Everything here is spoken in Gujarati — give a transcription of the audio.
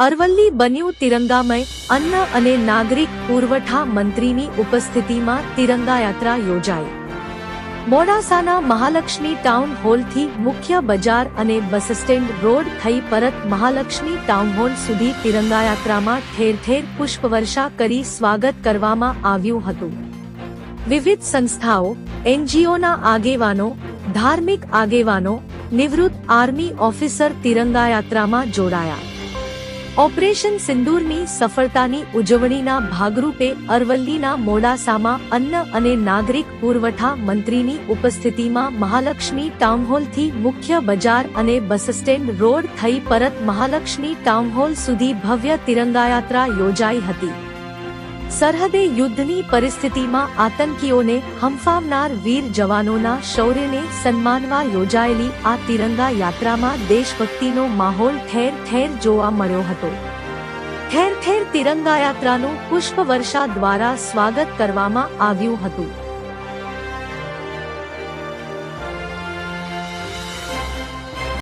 અરવલ્લી બન્યું તિરંગામય અન્ન અને નાગરિક પુરવઠા મંત્રીની ઉપસ્થિતિમાં તિરંગા યાત્રા યોજાઈ. મોડાસાના મહાલક્ષ્મી ટાઉન હોલથી મુખ્ય બજાર અને બસ સ્ટેન્ડ રોડ થઈ પરત મહાલક્ષ્મી ટાઉન હોલ સુધી તિરંગા યાત્રામાં ઠેર ઠેર પુષ્પવર્ષા કરી સ્વાગત કરવામાં આવ્યું હતું. વિવિધ સંસ્થાઓ, એનજીઓના આગેવાનો, ધાર્મિક આગેવાનો, નિવૃત્ત આર્મી ઓફિસર તિરંગા યાત્રામાં જોડાયા. ઓપરેશન સિંદૂરની સફળતાની ઉજવણીના ભાગરૂપે અરવલ્લીના મોડાસામાં અન્ન અને નાગરિક પુરવઠા મંત્રીની ઉપસ્થિતિમાં મહાલક્ષ્મી ટાઉનહોલથી મુખ્ય બજાર અને બસ સ્ટેન્ડ રોડ થઈ પરત મહાલક્ષ્મી ટાઉનહોલ સુધી ભવ્ય તિરંગાયાત્રા યોજાઈ હતી. સરહદે યુદ્ધની પરિસ્થિતિમાં આતંકીઓને હંફાવનાર વીર જવાનોના શૌર્યને સન્માનવા યોજાયેલી આ તિરંગા યાત્રામાં દેશભક્તિનો માહોલ ઠેર ઠેર જોવા મળ્યો હતો. ઠેર ઠેર તિરંગા યાત્રાનું પુષ્પવર્ષા દ્વારા સ્વાગત કરવામાં આવ્યું હતું.